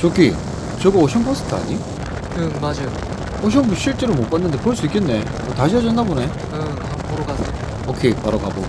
저기 저거 오션버스트 아니? 응 맞아요. 오션 실제로 못 봤는데 볼 수 있겠네. 어, 다시 해줬나 보네. 응 한번 보러 가세요. 오케이 바로 가보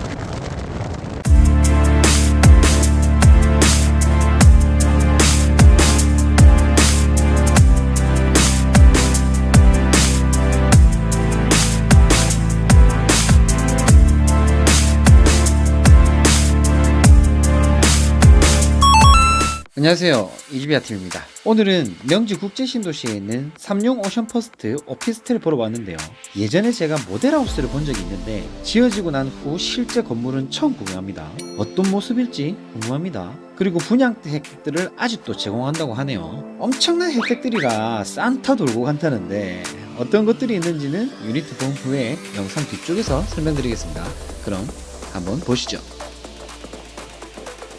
안녕하세요. 이지비아팀입니다. 오늘은 명지 국제신도시에 있는 삼룡 오션퍼스트 오피스텔을 보러 왔는데요. 예전에 제가 모델하우스를 본 적이 있는데 지어지고 난 후 실제 건물은 처음 구경합니다. 어떤 모습일지 궁금합니다. 그리고 분양대 혜택들을 아직도 제공한다고 하네요. 엄청난 혜택들이라 산타 돌고 간다는데 어떤 것들이 있는지는 유니트 본 후에 영상 뒤쪽에서 설명드리겠습니다. 그럼 한번 보시죠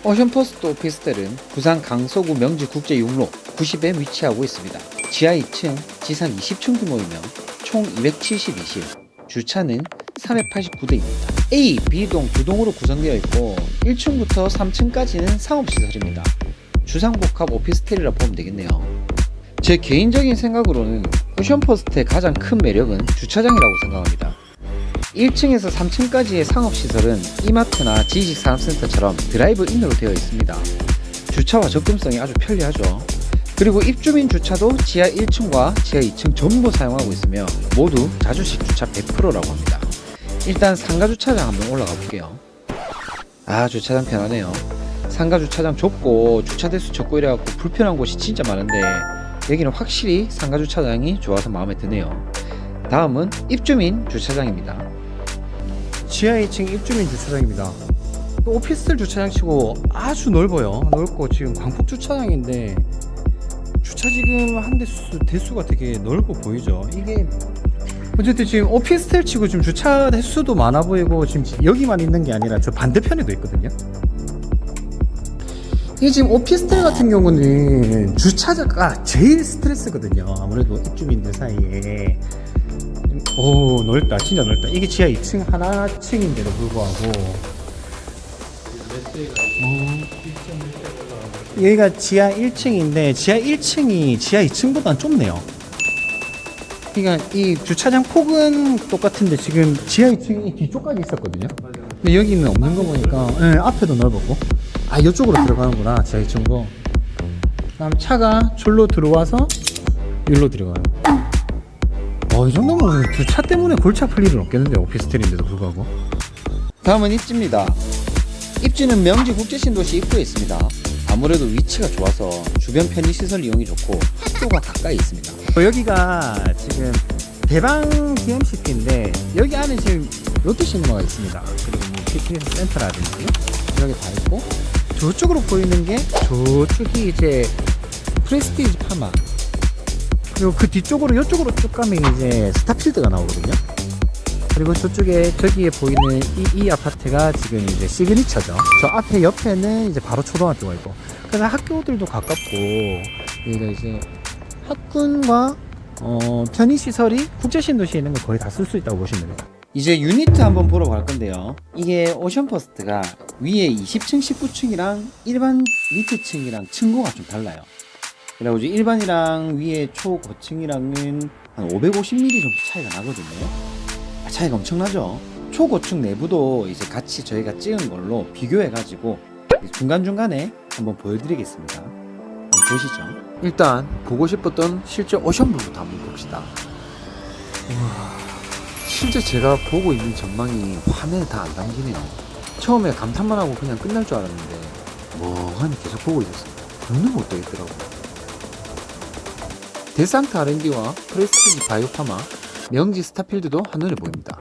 오션퍼스트 오피스텔은 부산 강서구 명지 국제 육로 90에 위치하고 있습니다. 지하 2층, 지상 20층 규모이며 총 272실, 주차는 389대입니다. A, B동 두 동으로 구성되어 있고 1층부터 3층까지는 상업시설입니다. 주상복합 오피스텔이라 보면 되겠네요. 제 개인적인 생각으로는 오션퍼스트의 가장 큰 매력은 주차장이라고 생각합니다. 1층에서 3층까지의 상업시설은 이마트나 지식산업센터처럼 드라이브인으로 되어 있습니다. 주차와 접근성이 아주 편리하죠. 그리고 입주민 주차도 지하 1층과 지하 2층 전부 사용하고 있으며 모두 자주식 주차 100%라고 합니다. 일단 상가 주차장 한번 올라가 볼게요. 아 주차장 편하네요. 상가 주차장 좁고 주차 대수 적고 이래갖고 불편한 곳이 진짜 많은데 여기는 확실히 상가 주차장이 좋아서 마음에 드네요. 다음은 입주민 주차장입니다. 지하 2층 입주민 주차장입니다. 오피스텔 주차장치고 아주 넓어요. 넓고 지금 광폭 주차장인데 주차 지금 한 대수 대수가 되게 넓어 보이죠. 이게 어쨌든 지금 오피스텔 치고 지금 주차 대수도 많아 보이고 지금 여기만 있는 게 아니라 저 반대편에도 있거든요. 이게 지금 오피스텔 같은 경우는 주차가 제일 스트레스거든요. 아무래도 입주민들 사이에 오 넓다. 진짜 넓다. 이게 지하 2층 하나층인데도 불구하고. 어, 여기가 지하 1층인데 지하 1층이 지하 2층보다는 좁네요. 그러니까 이 주차장 폭은 똑같은데 지금 지하 2층이 뒤쪽까지 있었거든요. 근데 여기는 없는 거 보니까 예, 앞에도 넓었고. 아 이쪽으로 들어가는구나 지하 2층도. 그다음 차가 졸로 들어와서 여기로 들어가요 어, 이 정도면 주차 때문에 골치 아플 일은 없겠는데 오피스텔인데도 불구하고 다음은 입지입니다. 입지는 명지 국제신도시 입구에 있습니다. 아무래도 위치가 좋아서 주변 편의시설 이용이 좋고 학교가 가까이 있습니다. 어, 여기가 지금 대방 DMCP인데 여기 안에 지금 롯데시네마가 있습니다 그리고 뭐 피트니스 센터라든지 이렇게 다 있고 저쪽으로 보이는 게 저쪽이 이제 프레스티지 파마 그리고 그 뒤쪽으로 이쪽으로 쭉 가면 이제 스타필드가 나오거든요 그리고 저쪽에 저기에 보이는 이, 이 아파트가 지금 이제 시그니처죠. 저 앞에 옆에는 이제 바로 초등학교가 있고, 그래서 학교들도 가깝고, 여기가 이제 학군과 어, 편의시설이 국제신도시에 있는 거 거의 다 쓸 수 있다고 보시면 됩니다. 이제 유니트 한번 보러 갈 건데요. 이게 오션퍼스트가 위에 20층, 19층이랑 일반 밑에층이랑 층고가 좀 달라요. 그래가지고 일반이랑 위에 초고층이랑은 한 550mm 정도 차이가 나거든요. 아, 차이가 엄청나죠. 초고층 내부도 이제 같이 저희가 찍은 걸로 비교해가지고 중간중간에 한번 보여드리겠습니다. 한번 보시죠. 일단 보고 싶었던 실제 오션부부터 한번 봅시다. 실제 제가 보고 있는 전망이 화면에 다 안 담기네요. 처음에 감탄만 하고 그냥 끝날 줄 알았는데 멍하니 계속 보고 있었습니다. 눈을 못 뜨겠더라고요. 데산트 R&D와 프레스티지 바이오파마, 명지 스타필드도 한눈에 보입니다.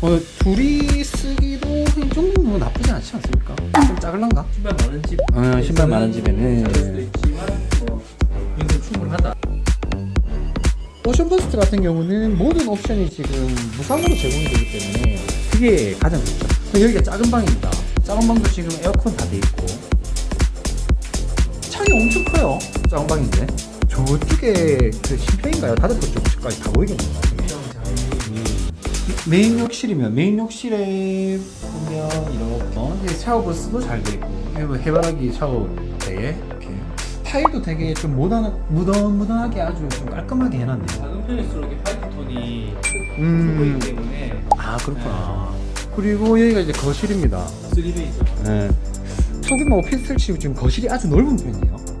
어, 둘이 쓰기도 이 정도면 뭐 나쁘지 않지 않습니까? 좀 작을란가? 신발 많은 집 어, 신발 많은 집에는. 잘 수도 있지만 뭐 충분하다 오션버스트 같은 경우는 모든 옵션이 지금 무상으로 제공이 되기 때문에 그게 가장 좋죠. 여기가 작은 방입니다. 작은 방도 지금 에어컨 다 돼 있고 창이 엄청 커요. 작은 방인데 저쪽에 그 심평인가요? 다섯 번째 쪽까지 다 보이겠네요. 메인 욕실이면 메인 욕실에 보면 이렇게 어, 이제 샤워 부스도 잘 돼 있고 그리고 해바라기 샤워대에 이렇게 다 타일도 되게 좀 모던 무던무던하게 아주 좀 깔끔하게 해놨네요. 작은 편일수록 이게 화이트 톤이 음. 보이기 때문에 아 그렇구나. 그리고 여기가 이제 거실입니다. 3베이죠. 네. 소규모 오피스텔 치고 지금 거실이 아주 넓은 편이에요.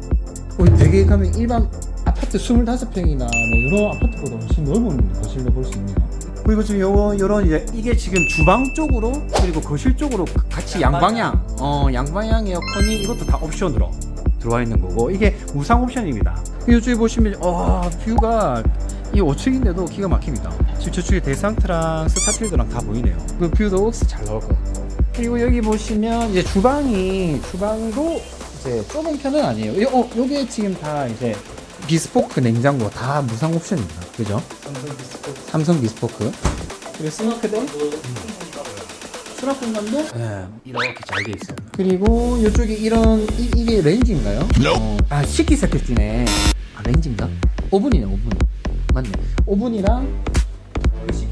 어, 되게 가면 일반 아파트 25평이나 뭐 이런 아파트보다 훨씬 넓은 거실로 볼 수 있네요. 그리고 지금 요거 요런 이제 이게 지금 주방 쪽으로 그리고 거실 쪽으로 같이 양방향 어 양방향 에어컨이 이것도 다 옵션으로 들어와 있는 거고 이게 무상 옵션입니다. 이쪽에 보시면 어 뷰가 이 5층인데도 기가 막힙니다. 지금 저쪽에 대상트랑 스타필드랑 다 보이네요. 그 뷰도 잘 나올 것 같고. 그리고 여기 보시면 이제 주방이 주방도 이제 좁은 편은 아니에요. 요, 어, 요게 지금 다 이제 비스포크 냉장고 다 무상 옵션입니다. 그죠? 삼성 비스코트. 삼성 비스포크. 그리고 도 수납 공간도 네, 이렇게 잘 돼 있어요. 그리고 이쪽에 이런 이, 이게 렌즈인가요? 어, 아 식기세척기네. 아 렌즈인가? 오븐이네 오븐. 맞네. 오븐이랑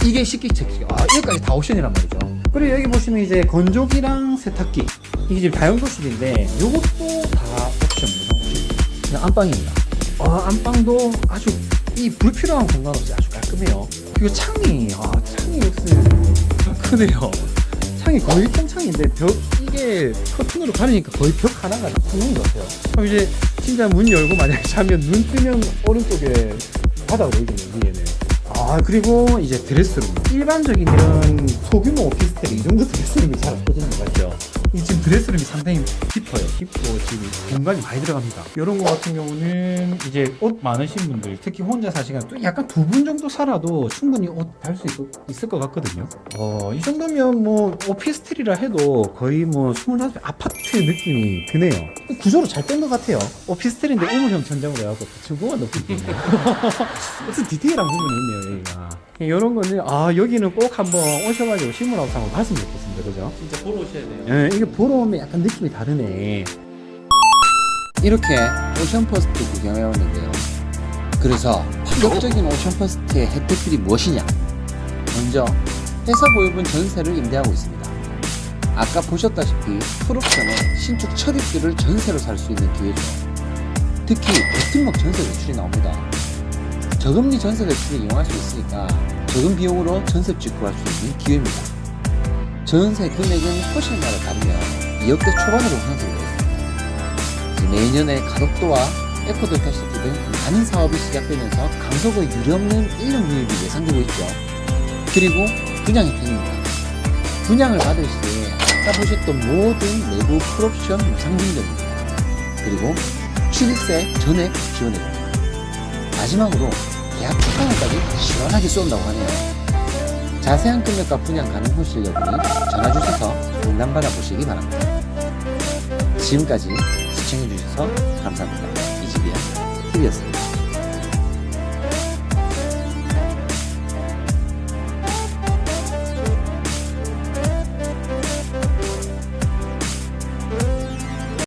이게 식기세척기. 아 여기까지 다 옵션이란 말이죠. 그리고 여기 보시면 이제 건조기랑 세탁기. 이게 지금 다용도실인데 요것도 다 옵션 무상 옵션. 그냥 안방입니다. 아 안방도 아주 이 불필요한 공간 없이 아주 깔끔해요. 그리고 창이 아 창이 역시 크네요. 창이 거의 통창인데 벽 이게 커튼으로 가리니까 거의 벽 하나가 통인 것 같아요. 그럼 이제 진짜 문 열고 만약에 자면 눈 뜨면 오른쪽에 바다가 보이겠네요 위에는. 아 그리고 이제 드레스룸 일반적인 이런 소규모 오피스텔이 이 정도 드레스룸이 잘 없거든요 맞죠? 이 지금 드레스룸이 상당히 깊어요. 깊고 지금 공간이 많이 들어갑니다. 이런 거 같은 경우는 이제 옷 많으신 분들 특히 혼자 사시거나 또 약간 두 분 정도 살아도 충분히 옷 달 수 있을 것 같거든요. 어, 이 정도면 뭐 오피스텔이라 해도 거의 뭐 25평 아파트 느낌이 드네요. 구조로 잘뺀것 같아요. 오피스텔인데 우물형 천장으로 해갖고 주거가 높기 때문에 무슨 디테일한 부분이 있네요 여기가. 이런 거는 아 여기는 꼭 한번 오셔가지고 식물하우스 한번 봤으면 좋겠습니다. 그죠? 진짜 보러 오셔야 돼요. 예, 이게 보러 오면 약간 느낌이 다르네 이렇게 오션퍼스트 구경해왔는데요. 그래서 파격적인 오션퍼스트의 혜택들이 무엇이냐? 먼저 회사 보유분 전세를 임대하고 있습니다. 아까 보셨다시피 풀옵션에 신축 첫 입주를 전세로 살 수 있는 기회죠. 특히 대특목 전세 대출이 나옵니다. 저금리 전세 대출을 이용할 수 있으니까 적은 비용으로 전세 집 구할 수 있는 기회입니다. 전세 금액은 호실마다 다르며 2억대 초반으로 형성되어 있습니다. 내년에 가덕도와 에코델타시티 등 많은 사업이 시작되면서 강서구에 유례없는 인력 유입이 예상되고 있죠. 그리고 분양 혜택입니다. 분양을 받을 시에 아까 보셨던 모든 내부 풀옵션 무상 증정입니다. 그리고 취득세 전액 지원해줍니다. 마지막으로 계약 특강을까지 시원하게 쏜다고 하네요. 자세한 금액과 분양 가능 호실 여부는 전화 주셔서 상담받아 보시기 바랍니다. 지금까지 시청해주셔서 감사합니다. 이지비야 TV였습니다.